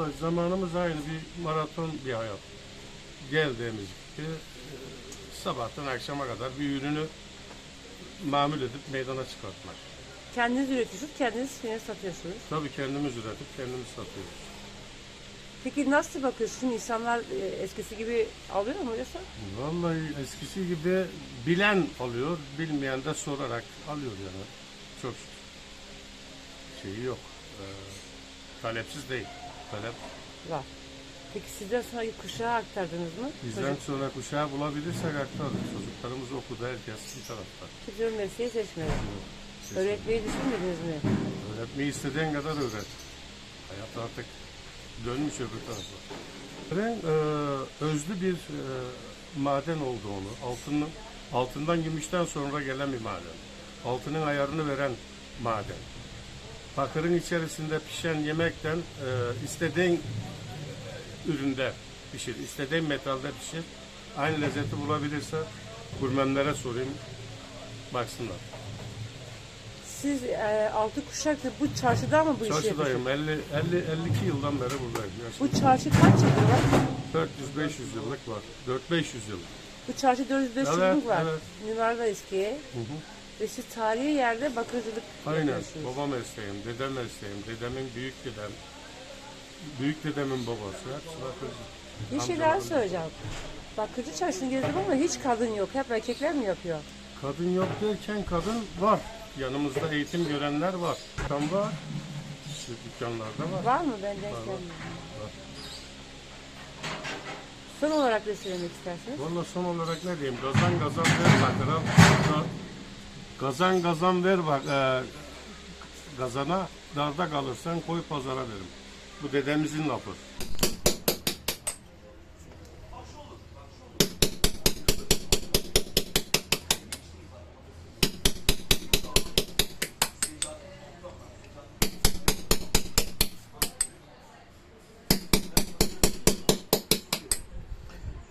Vallahi zamanımız aynı bir maraton bir hayat. Geldiğimiz gibi e, sabahtan akşama kadar bir ürünü mamul edip meydana çıkartmak. Kendiniz üretiyorsunuz, kendiniz yine satıyorsunuz. Tabii kendimiz üretip kendimiz satıyoruz. Peki nasıl bakıyorsunuz? Şimdi insanlar e, eskisi gibi alıyor mu yoksa? Vallahi eskisi gibi bilen alıyor, bilmeyen de sorarak alıyor yani. Çok. Şeyi yok. Ee, talepsiz değil. Talep Var. Peki sizden sonra kuşağa aktardınız mı? bizden Çocuk, sonra kuşağı bulabilirsek aktardık. Çocuklarımız okudu herkes bir tarafta. o mesleği seçmedi. Öğretmeyi düşünmediniz mi? Öğretmeyi istediğin kadar öğret. Hayat artık dönmüş öbür tarafa. Ben e, özlü bir e, maden olduğunu, altının altından gümüşten sonra gelen bir maden. Altının ayarını veren maden. Bakırın içerisinde pişen yemekten e, istediğin üründe pişir, istediğin metalde pişir. Aynı lezzeti bulabilirse gurmenlere sorayım, baksınlar. Siz e, altı kuşaktır bu çarşıda mı bu işi yapıyorsunuz? Çarşıdayım. 50, 50, 52 yıldan beri buradayım. Bu çarşı kaç yıldır var? 400-500 yıllık var. 4-500 yıl. Bu çarşı 400 Evet, yıllık var. evet. Mimarlar eskiye. Hı hı. Ve siz tarihi yerde bakırcılık Aynen. yapıyorsunuz. Baba mesleğim, dede mesleğim, dedemin büyük dedem, büyük dedemin babası. Hepsi bakırcı. Bir şey daha Amcalarım. söyleyeceğim. Bakırcı çarşısını gezdim ama hiç kadın yok. Hep erkekler mi yapıyor? Kadın yok derken kadın var. Yanımızda eğitim görenler var. Dükkan var. İşte dükkanlarda var. Var mı? Ben denk gelmedim. var. Son olarak ne söylemek istersiniz? Valla son olarak ne diyeyim? Gazan gazan bakıra. Ga- Gazan gazan ver bak. E, gazana darda kalırsan koy pazara derim. Bu dedemizin lafı.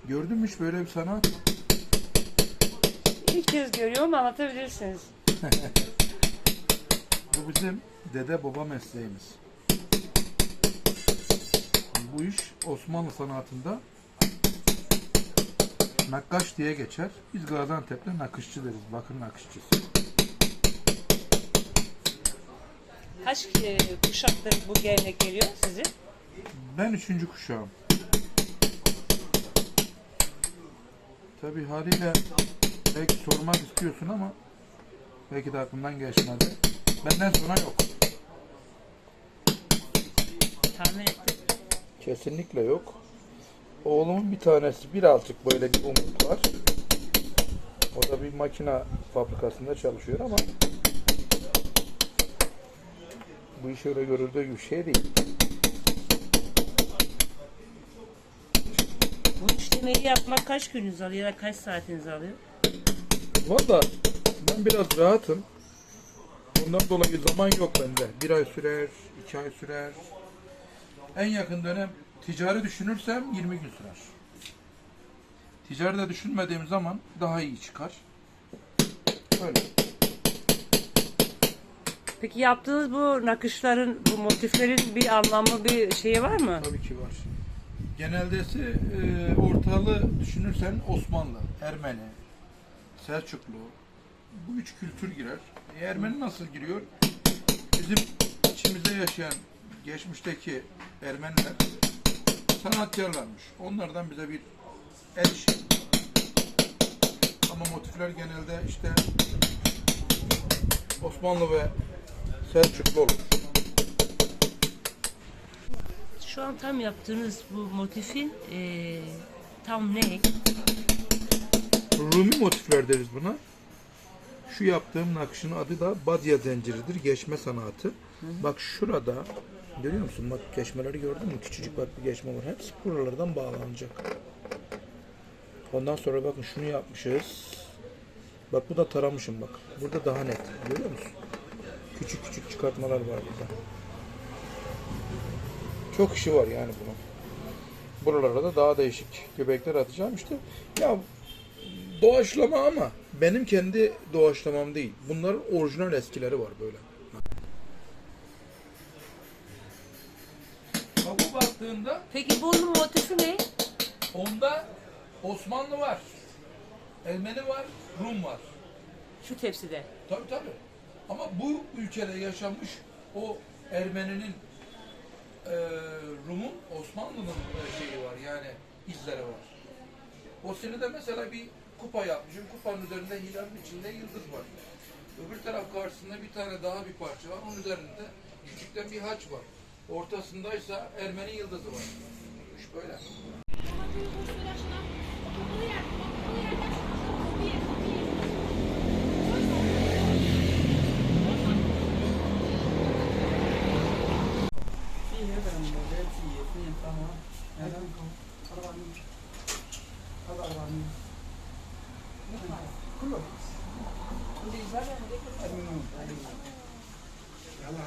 Gördün mü hiç böyle bir sanat? İlk kez görüyorum anlatabilirsiniz. Bu bizim dede baba mesleğimiz. Bu iş Osmanlı sanatında nakkaş diye geçer. Biz Gaziantep'te nakışçı deriz. Bakın nakışçısı. Kaç e, kuşaktır bu gelenek geliyor sizin? Ben üçüncü kuşağım. Tabii haliyle belki sormak istiyorsun ama belki de aklımdan geçmedi. Benden sonra yok. Tahmin ettim. Kesinlikle yok. Oğlumun bir tanesi birazcık böyle bir umut var. O da bir makina fabrikasında çalışıyor ama bu iş öyle görüldüğü gibi şey değil. Bu işlemeyi yapmak kaç gününüz alıyor ya da kaç saatiniz alıyor? Valla ben biraz rahatım. Bundan dolayı zaman yok bende. Bir ay sürer, iki ay sürer. En yakın dönem ticari düşünürsem 20 gün sürer. Ticari de düşünmediğim zaman daha iyi çıkar. Öyle. Peki yaptığınız bu nakışların, bu motiflerin bir anlamı, bir şeyi var mı? Tabii ki var. Geneldesi e, ortalığı düşünürsen Osmanlı, Ermeni, Selçuklu bu üç kültür girer. E, Ermeni nasıl giriyor? Bizim içimizde yaşayan geçmişteki Ermeniler sanatkarlarmış. Onlardan bize bir el işi. Ama motifler genelde işte Osmanlı ve Selçuklu olur. Şu an tam yaptığınız bu motifin eee, tam ne? Rumi motifler deriz buna. Şu yaptığım nakışın adı da badya zinciridir. Geçme sanatı. Bak şurada görüyor musun? Bak geçmeleri gördün mü? Küçücük bak bir geçme var. Hepsi buralardan bağlanacak. Ondan sonra bakın şunu yapmışız. Bak bu da taramışım bak. Burada daha net. Görüyor musun? Küçük küçük çıkartmalar var burada. Çok işi var yani bunun. Buralara da daha değişik göbekler atacağım işte. Ya doğaçlama ama benim kendi doğaçlamam değil. Bunların orijinal eskileri var böyle. Ha bu bak baktığında Peki bunun motifi ne? onda Osmanlı var. Ermeni var, Rum var. Şu tepside. Tabii tabii. Ama bu ülkede yaşamış o Ermeninin e, Rum'un Osmanlı'nın e, şeyi var yani izleri var. O sene de mesela bir kupa yapmışım. Kupanın üzerinde hilalin içinde yıldız var. Öbür taraf karşısında bir tane daha bir parça var. Onun üzerinde küçükten bir haç var. Ortasındaysa Ermeni yıldızı var. İş böyle. كله. المنون على